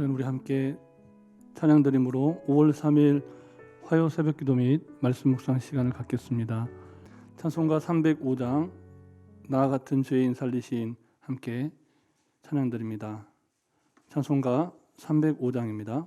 시간 우리 함께 찬양 드림으로 5월 3일 화요 새벽 기도 및 말씀 묵상 시간을 갖겠습니다. 찬송가 305장 나 같은 죄인 살리신 함께 찬양 드립니다. 찬송가 305장입니다.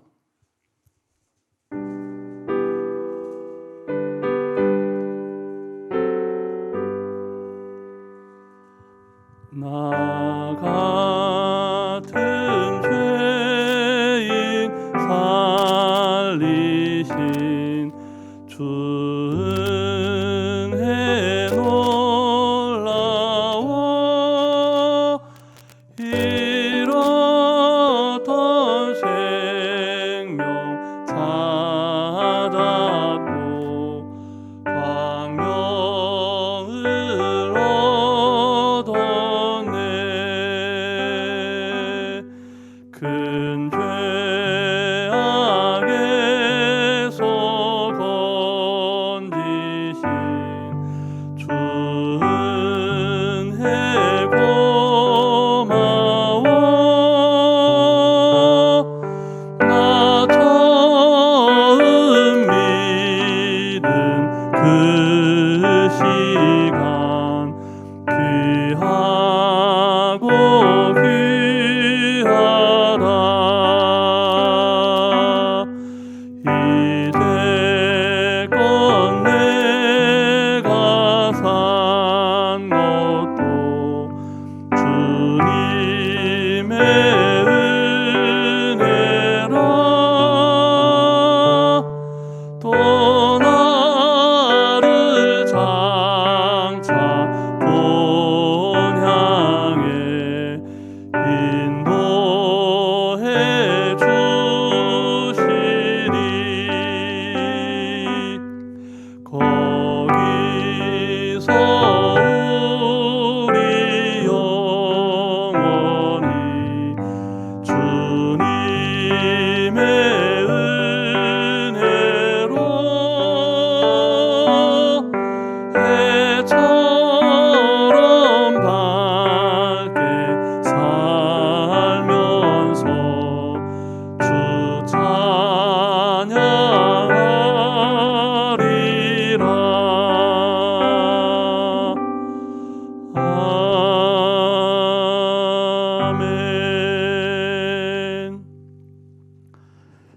아멘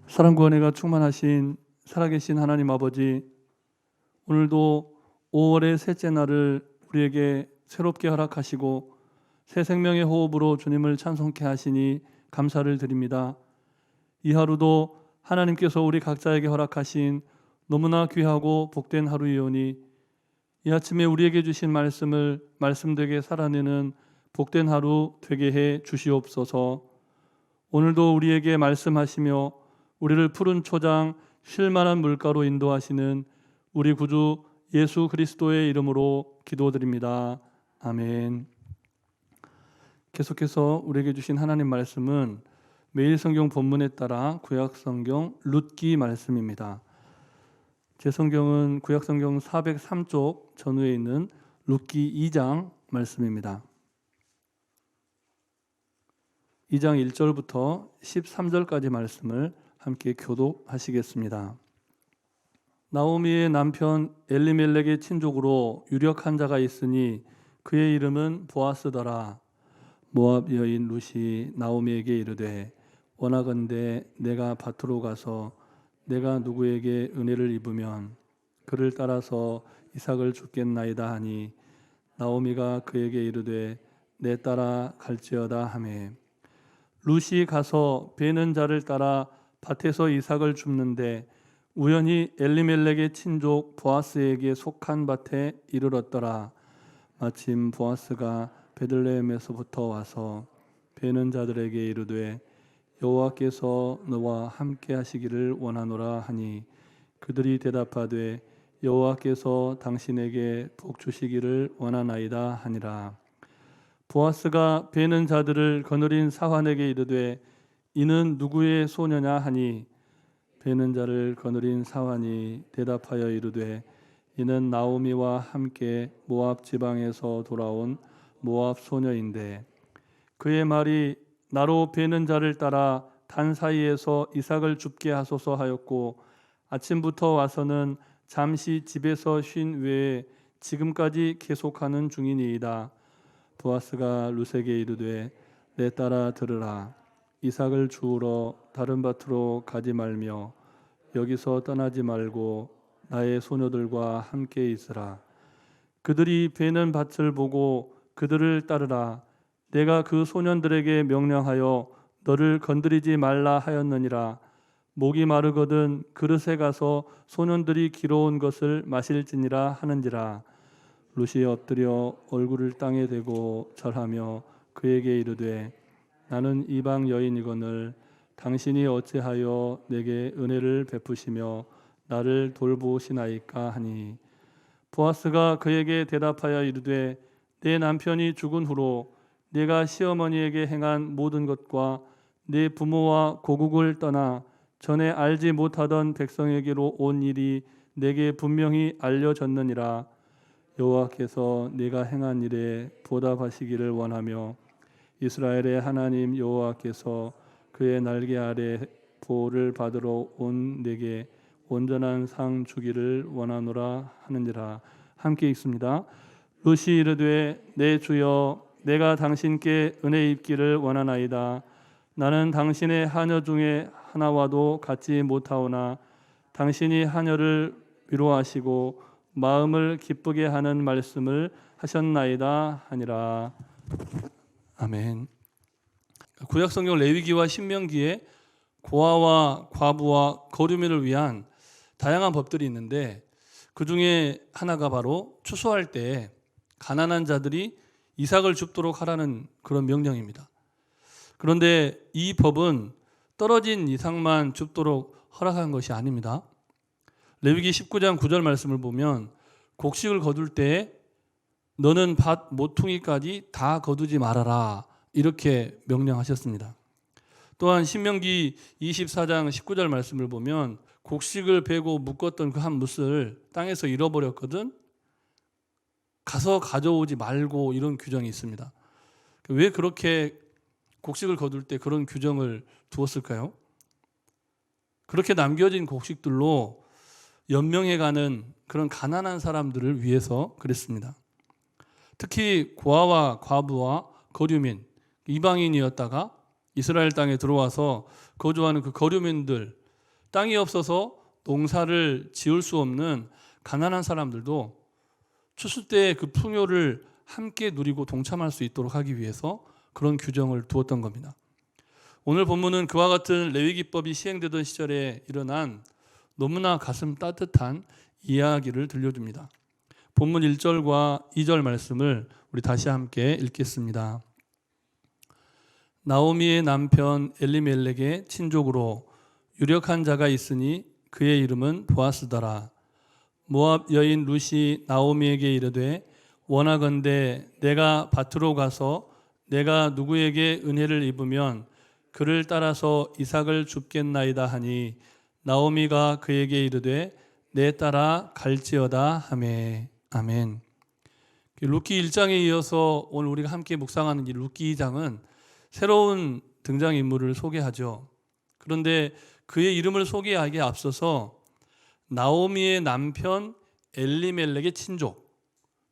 사랑과 은혜가 충만하신 살아계신 하나님 아버지 오늘도 5월의 셋째 날을 우리에게 새롭게 허락하시고 새 생명의 호흡으로 주님을 찬송케 하시니 감사를 드립니다. 이 하루도 하나님께서 우리 각자에게 허락하신 너무나 귀하고 복된 하루이오니 이 아침에 우리에게 주신 말씀을 말씀되게 살아내는 복된 하루 되게 해 주시옵소서. 오늘도 우리에게 말씀하시며 우리를 푸른 초장 쉴만한 물가로 인도하시는 우리 구주 예수 그리스도의 이름으로 기도드립니다. 아멘. 계속해서 우리에게 주신 하나님 말씀은 매일 성경 본문에 따라 구약 성경 룻기 말씀입니다. 제 성경은 구약 성경 403쪽 전후에 있는 룻기 2장 말씀입니다. 2장 1절부터 13절까지 말씀을 함께 교독하시겠습니다. 나오미의 남편 엘리멜렉의 친족으로 유력한 자가 있으니 그의 이름은 보아스더라. 모압 여인 룻이 나오미에게 이르되 원하건대 내가 밭으로 가서 내가 누구에게 은혜를 입으면 그를 따라서 이삭을 죽겠나이다 하니 나오미가 그에게 이르되 내 따라 갈지어다 하매 룻이 가서 베는 자를 따라 밭에서 이삭을 줍는데 우연히 엘리멜렉의 친족 보아스에게 속한 밭에 이르렀더라. 마침 보아스가 베들레헴에서부터 와서 베는 자들에게 이르되 여호와께서 너와 함께 하시기를 원하노라 하니 그들이 대답하되 여호와께서 당신에게 복 주시기를 원하나이다 하니라. 보아스가 베는 자들을 거느린 사환에게 이르되 이는 누구의 소녀냐 하니 베는 자를 거느린 사환이 대답하여 이르되 이는 나오미와 함께 모압 지방에서 돌아온 모압 소녀인데 그의 말이 나로 베는 자를 따라 단 사이에서 이삭을 줍게 하소서 하였고 아침부터 와서는 잠시 집에서 쉰 외에 지금까지 계속하는 중이니이다. 보아스가 루세게 이르되 내 딸아 들으라 이삭을 주우러 다른 밭으로 가지 말며 여기서 떠나지 말고 나의 소녀들과 함께 있으라. 그들이 베는 밭을 보고 그들을 따르라. 내가 그 소년들에게 명령하여 너를 건드리지 말라 하였느니라. 목이 마르거든 그릇에 가서 소년들이 길어온 것을 마실지니라 하는지라. 루시 엎드려 얼굴을 땅에 대고 절하며 그에게 이르되 나는 이방 여인이거늘 당신이 어찌하여 내게 은혜를 베푸시며 나를 돌보시나이까 하니 보아스가 그에게 대답하여 이르되 내 남편이 죽은 후로 내가 시어머니에게 행한 모든 것과 내 부모와 고국을 떠나 전에 알지 못하던 백성에게로 온 일이 내게 분명히 알려졌느니라 여호와께서 내가 행한 일에 보답하시기를 원하며 이스라엘의 하나님 여호와께서 그의 날개 아래 보호를 받으러 온 내게 온전한 상 주기를 원하노라 하느니라 함께 읽습니다. 루시 이르되 내 주여 내가 당신께 은혜 입기를 원하나이다. 나는 당신의 하녀 중에 하나와도 같지 못하오나 당신이 하녀를 위로하시고 마음을 기쁘게 하는 말씀을 하셨나이다 하니라. 아멘. 구약 성경 레위기와 신명기에 고아와 과부와 거류민을 위한 다양한 법들이 있는데 그 중에 하나가 바로 추수할 때 가난한 자들이 이삭을 줍도록 하라는 그런 명령입니다. 그런데 이 법은 떨어진 이삭만 줍도록 허락한 것이 아닙니다. 레위기 19장 9절 말씀을 보면 곡식을 거둘 때 너는 밭 모퉁이까지 다 거두지 말아라 이렇게 명령하셨습니다. 또한 신명기 24장 19절 말씀을 보면 곡식을 베고 묶었던 그 한 뭇을 땅에서 잃어버렸거든 가서 가져오지 말고 이런 규정이 있습니다. 왜 그렇게 곡식을 거둘 때 그런 규정을 두었을까요? 그렇게 남겨진 곡식들로 연명해가는 그런 가난한 사람들을 위해서 그랬습니다. 특히 고아와 과부와 거류민, 이방인이었다가 이스라엘 땅에 들어와서 거주하는 그 거류민들, 땅이 없어서 농사를 지을 수 없는 가난한 사람들도 추수 때의 그 풍요를 함께 누리고 동참할 수 있도록 하기 위해서 그런 규정을 두었던 겁니다. 오늘 본문은 그와 같은 레위기법이 시행되던 시절에 일어난 너무나 가슴 따뜻한 이야기를 들려줍니다. 본문 1절과 2절 말씀을 우리 다시 함께 읽겠습니다. 나오미의 남편 엘리멜렉의 친족으로 유력한 자가 있으니 그의 이름은 보아스더라. 모압 여인 루시 나오미에게 이르되 원하건대 내가 밭으로 가서 내가 누구에게 은혜를 입으면 그를 따라서 이삭을 줍겠나이다 하니 나오미가 그에게 이르되 내 따라 갈지어다 하매 아멘. 루키 1장에 이어서 오늘 우리가 함께 묵상하는 이 루키 2장은 새로운 등장 인물을 소개하죠. 그런데 그의 이름을 소개하기에 앞서서 나오미의 남편 엘리멜렉의 친족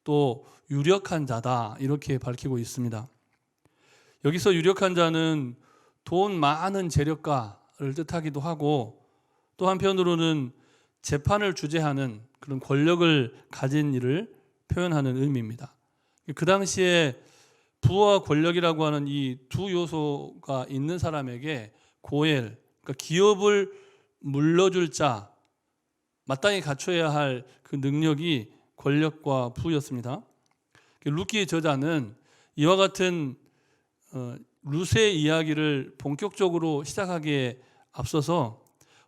또 유력한 자다 이렇게 밝히고 있습니다. 여기서 유력한 자는 돈 많은 재력가를 뜻하기도 하고 또 한편으로는 재판을 주재하는 그런 권력을 가진 일을 표현하는 의미입니다. 그 당시에 부와 권력이라고 하는 이 두 요소가 있는 사람에게 고엘, 그러니까 기업을 물러줄 자, 마땅히 갖춰야 할 그 능력이 권력과 부였습니다. 루키의 저자는 이와 같은 어, 루세 이야기를 본격적으로 시작하기에 앞서서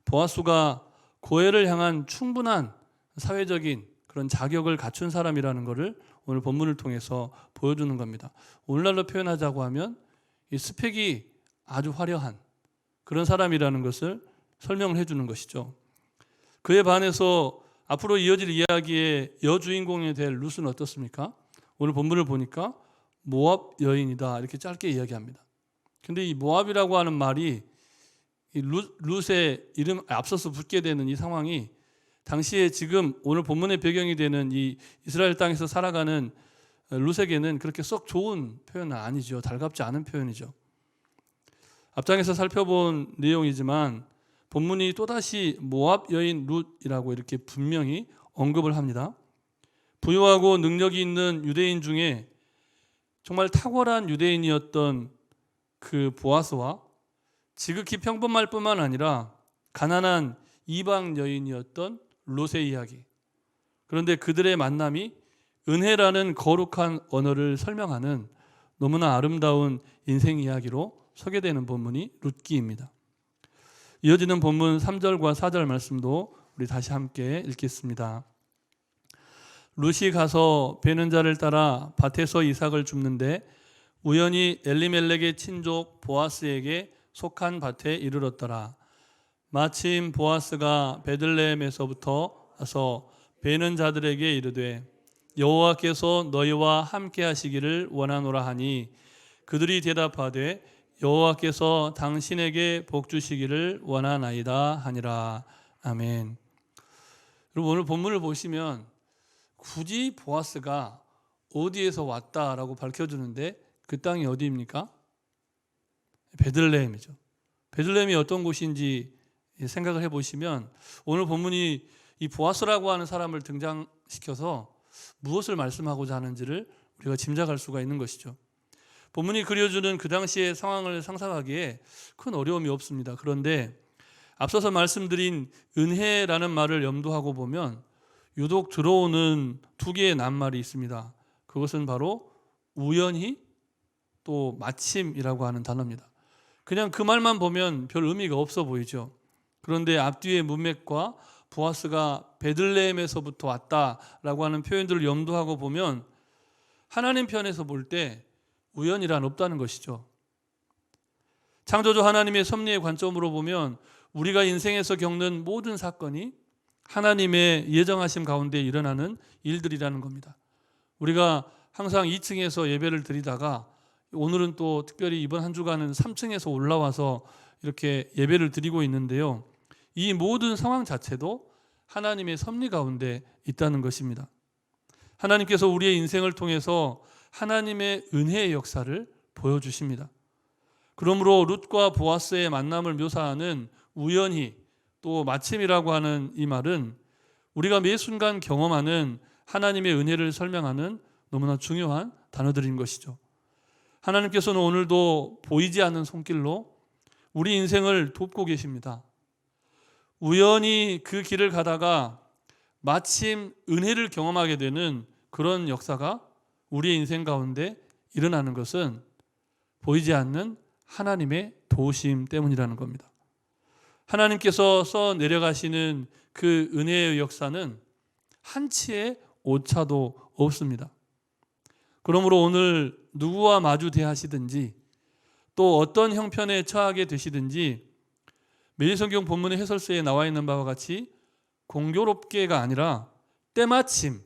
보아수가 고해를 향한 충분한 사회적인 그런 자격을 갖춘 사람이라는 것을 오늘 본문을 통해서 보여주는 겁니다. 오늘날로 표현하자고 하면 이 스펙이 아주 화려한 그런 사람이라는 것을 설명을 해주는 것이죠. 그에 반해서 앞으로 이어질 이야기의 여주인공이 될 룻은 어떻습니까? 오늘 본문을 보니까 모압 여인이다 이렇게 짧게 이야기합니다. 근데 이 모압이라고 하는 말이 이 루, 룻의 이름 앞서서 붙게 되는 이 상황이 당시에 지금 오늘 본문의 배경이 되는 이 이스라엘 땅에서 살아가는 룻에게는 그렇게 썩 좋은 표현은 아니죠. 달갑지 않은 표현이죠. 앞장에서 살펴본 내용이지만 본문이 또다시 모압 여인 룻이라고 이렇게 분명히 언급을 합니다. 부유하고 능력이 있는 유대인 중에 정말 탁월한 유대인이었던 그 보아스와 지극히 평범할 뿐만 아니라 가난한 이방 여인이었던 롯의 이야기. 그런데 그들의 만남이 은혜라는 거룩한 언어를 설명하는 너무나 아름다운 인생 이야기로 소개되는 본문이 룻기입니다. 이어지는 본문 3절과 4절 말씀도 우리 다시 함께 읽겠습니다. 룻이 가서 베는 자를 따라 밭에서 이삭을 줍는데 우연히 엘리멜렉의 친족 보아스에게 속한 밭에 이르렀더라. 마침 보아스가 베들레헴에서부터 와서 베는 자들에게 이르되 여호와께서 너희와 함께 하시기를 원하노라 하니 그들이 대답하되 여호와께서 당신에게 복 주시기를 원하나이다 하니라. 아멘. 여러분 오늘 본문을 보시면 굳이 보아스가 어디에서 왔다라고 밝혀주는데 그 땅이 어디입니까? 베들레헴이죠. 베들레헴이 어떤 곳인지 생각을 해보시면 오늘 본문이 이 보아스라고 하는 사람을 등장시켜서 무엇을 말씀하고자 하는지를 우리가 짐작할 수가 있는 것이죠. 본문이 그려주는 그 당시의 상황을 상상하기에 큰 어려움이 없습니다. 그런데 앞서서 말씀드린 은혜라는 말을 염두하고 보면 유독 들어오는 두 개의 낱말이 있습니다. 그것은 바로 우연히 또 마침이라고 하는 단어입니다. 그냥 그 말만 보면 별 의미가 없어 보이죠. 그런데 앞뒤의 문맥과 보아스가 베들레헴에서부터 왔다라고 하는 표현들을 염두하고 보면 하나님 편에서 볼 때 우연이란 없다는 것이죠. 창조주 하나님의 섭리의 관점으로 보면 우리가 인생에서 겪는 모든 사건이 하나님의 예정하심 가운데 일어나는 일들이라는 겁니다. 우리가 항상 2층에서 예배를 드리다가 오늘은 또 특별히 이번 한 주간은 3층에서 올라와서 이렇게 예배를 드리고 있는데요. 이 모든 상황 자체도 하나님의 섭리 가운데 있다는 것입니다. 하나님께서 우리의 인생을 통해서 하나님의 은혜의 역사를 보여주십니다. 그러므로 룻과 보아스의 만남을 묘사하는 우연히 또 마침이라고 하는 이 말은 우리가 매 순간 경험하는 하나님의 은혜를 설명하는 너무나 중요한 단어들인 것이죠. 하나님께서는 오늘도 보이지 않는 손길로 우리 인생을 돕고 계십니다. 우연히 그 길을 가다가 마침 은혜를 경험하게 되는 그런 역사가 우리의 인생 가운데 일어나는 것은 보이지 않는 하나님의 도우심 때문이라는 겁니다. 하나님께서 써 내려가시는 그 은혜의 역사는 한치의 오차도 없습니다. 그러므로 오늘 누구와 마주 대하시든지 또 어떤 형편에 처하게 되시든지 매일 성경 본문의 해설서에 나와 있는 바와 같이 공교롭게가 아니라 때마침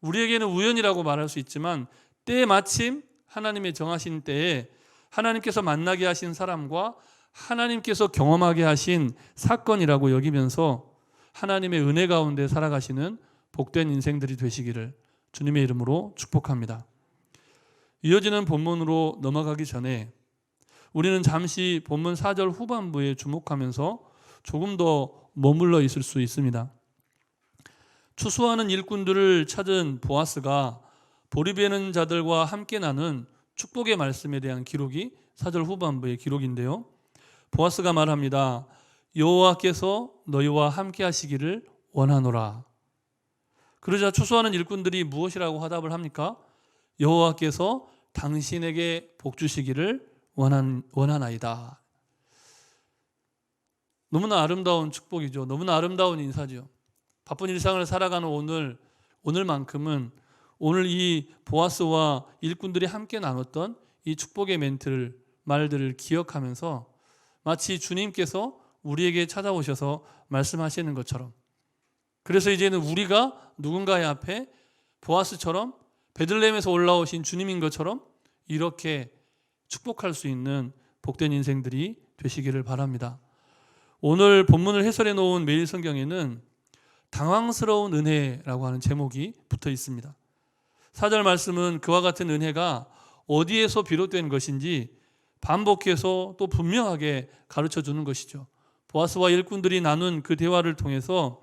우리에게는 우연이라고 말할 수 있지만 때마침 하나님의 정하신 때에 하나님께서 만나게 하신 사람과 하나님께서 경험하게 하신 사건이라고 여기면서 하나님의 은혜 가운데 살아가시는 복된 인생들이 되시기를 주님의 이름으로 축복합니다. 이어지는 본문으로 넘어가기 전에 우리는 잠시 본문 4절 후반부에 주목하면서 조금 더 머물러 있을 수 있습니다. 추수하는 일꾼들을 찾은 보아스가 보리베는 자들과 함께 나눈 축복의 말씀에 대한 기록이 4절 후반부의 기록인데요. 보아스가 말합니다. 여호와께서 너희와 함께 하시기를 원하노라. 그러자 추수하는 일꾼들이 무엇이라고 화답을 합니까? 여호와께서 당신에게 복 주시기를 원한 원하나이다. 너무나 아름다운 축복이죠. 너무나 아름다운 인사죠. 바쁜 일상을 살아가는 오늘 오늘만큼은 오늘 이 보아스와 일꾼들이 함께 나눴던 이 축복의 멘트를 말들을 기억하면서 마치 주님께서 우리에게 찾아오셔서 말씀하시는 것처럼 그래서 이제는 우리가 누군가의 앞에 보아스처럼 베들레헴에서 올라오신 주님인 것처럼 이렇게 축복할 수 있는 복된 인생들이 되시기를 바랍니다. 오늘 본문을 해설해 놓은 매일 성경에는 당황스러운 은혜라고 하는 제목이 붙어 있습니다. 사절 말씀은 그와 같은 은혜가 어디에서 비롯된 것인지 반복해서 또 분명하게 가르쳐 주는 것이죠. 보아스와 일꾼들이 나눈 그 대화를 통해서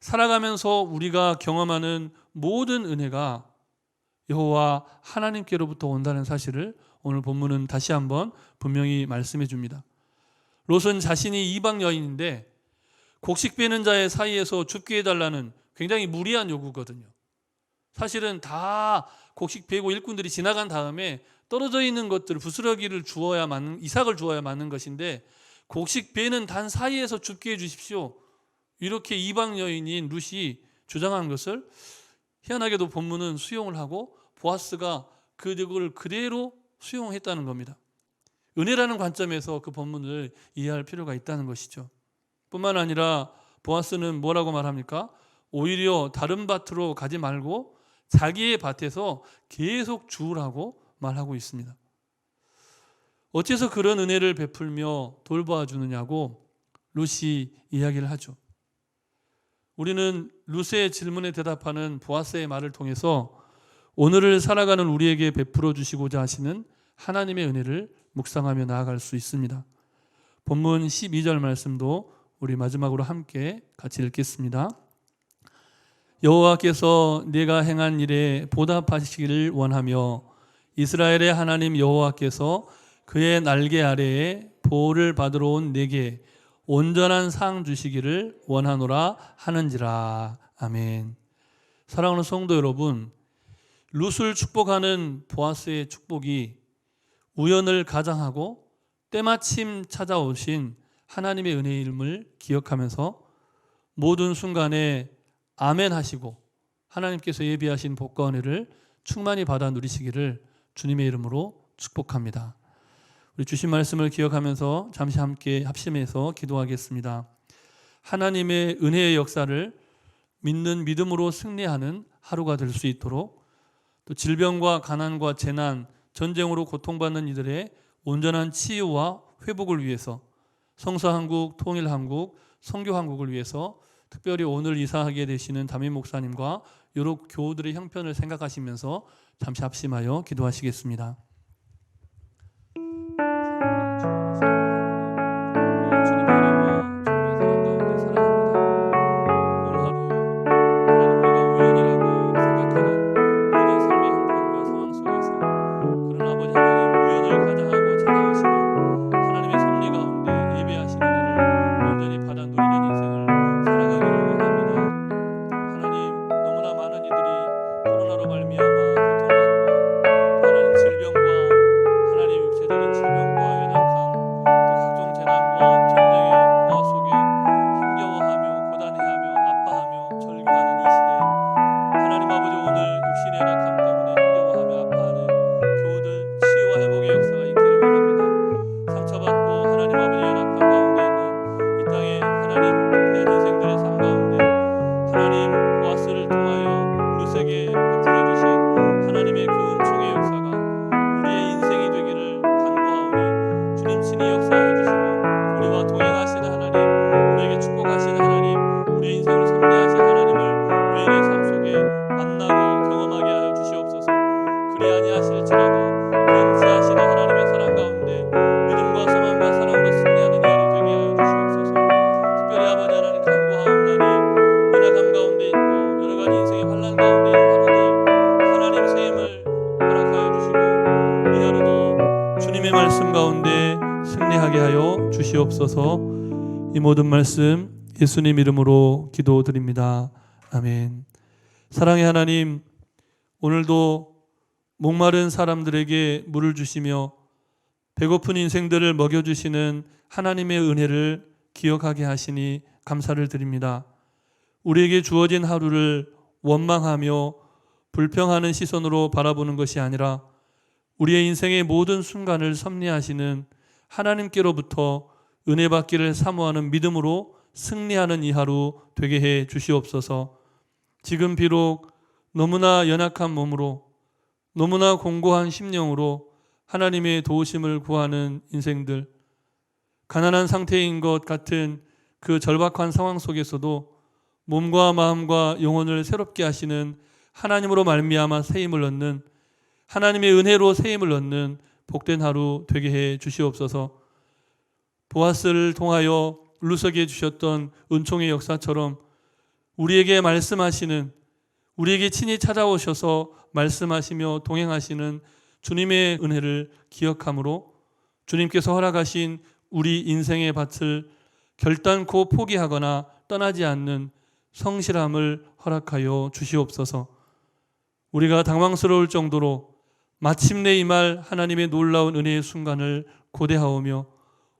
살아가면서 우리가 경험하는 모든 은혜가 여호와 하나님께로부터 온다는 사실을 오늘 본문은 다시 한번 분명히 말씀해 줍니다. 롯은 자신이 이방 여인인데 곡식 베는 자의 사이에서 줍게 해달라는 굉장히 무리한 요구거든요. 사실은 다 곡식 베고 일꾼들이 지나간 다음에 떨어져 있는 것들 부스러기를 주어야 맞는 이삭을 주어야 맞는 것인데 곡식 베는 단 사이에서 줍게 해 주십시오. 이렇게 이방 여인인 룻이 주장한 것을 희한하게도 본문은 수용을 하고 보아스가 그걸 그대로 수용했다는 겁니다. 은혜라는 관점에서 그 본문을 이해할 필요가 있다는 것이죠. 뿐만 아니라 보아스는 뭐라고 말합니까? 오히려 다른 밭으로 가지 말고 자기의 밭에서 계속 주우라고 말하고 있습니다. 어째서 그런 은혜를 베풀며 돌보아 주느냐고 루시 이야기를 하죠. 우리는 루스의 질문에 대답하는 보아스의 말을 통해서 오늘을 살아가는 우리에게 베풀어 주시고자 하시는 하나님의 은혜를 묵상하며 나아갈 수 있습니다. 본문 12절 말씀도 우리 마지막으로 함께 같이 읽겠습니다. 여호와께서 내가 행한 일에 보답하시기를 원하며 이스라엘의 하나님 여호와께서 그의 날개 아래에 보호를 받으러 온 내게 온전한 상 주시기를 원하노라 하는지라 아멘. 사랑하는 성도 여러분, 룻을 축복하는 보아스의 축복이 우연을 가장하고 때마침 찾아오신 하나님의 은혜의 이름을 기억하면서 모든 순간에 아멘 하시고 하나님께서 예비하신 복과 은혜를 충만히 받아 누리시기를 주님의 이름으로 축복합니다. 우리 주신 말씀을 기억하면서 잠시 함께 합심해서 기도하겠습니다. 하나님의 은혜의 역사를 믿는 믿음으로 승리하는 하루가 될 수 있도록 또 질병과 가난과 재난, 전쟁으로 고통받는 이들의 온전한 치유와 회복을 위해서 성서한국, 통일한국, 성교한국을 위해서 특별히 오늘 이사하게 되시는 담임 목사님과 여러 교우들의 형편을 생각하시면서 잠시 합심하여 기도하시겠습니다. 이 모든 말씀 예수님 이름으로 기도드립니다 아멘 사랑의 하나님 오늘도 목마른 사람들에게 물을 주시며 배고픈 인생들을 먹여주시는 하나님의 은혜를 기억하게 하시니 감사를 드립니다. 우리에게 주어진 하루를 원망하며 불평하는 시선으로 바라보는 것이 아니라 우리의 인생의 모든 순간을 섭리하시는 하나님께로부터 은혜 받기를 사모하는 믿음으로 승리하는 이 하루 되게 해 주시옵소서. 지금 비록 너무나 연약한 몸으로 너무나 공고한 심령으로 하나님의 도우심을 구하는 인생들 가난한 상태인 것 같은 그 절박한 상황 속에서도 몸과 마음과 영혼을 새롭게 하시는 하나님으로 말미암아 새 힘을 얻는 하나님의 은혜로 새 힘을 얻는 복된 하루 되게 해 주시옵소서. 보아스를 통하여 루석에 주셨던 은총의 역사처럼 우리에게 말씀하시는 우리에게 친히 찾아오셔서 말씀하시며 동행하시는 주님의 은혜를 기억함으로 주님께서 허락하신 우리 인생의 밭을 결단코 포기하거나 떠나지 않는 성실함을 허락하여 주시옵소서. 우리가 당황스러울 정도로 마침내 이 말 하나님의 놀라운 은혜의 순간을 고대하오며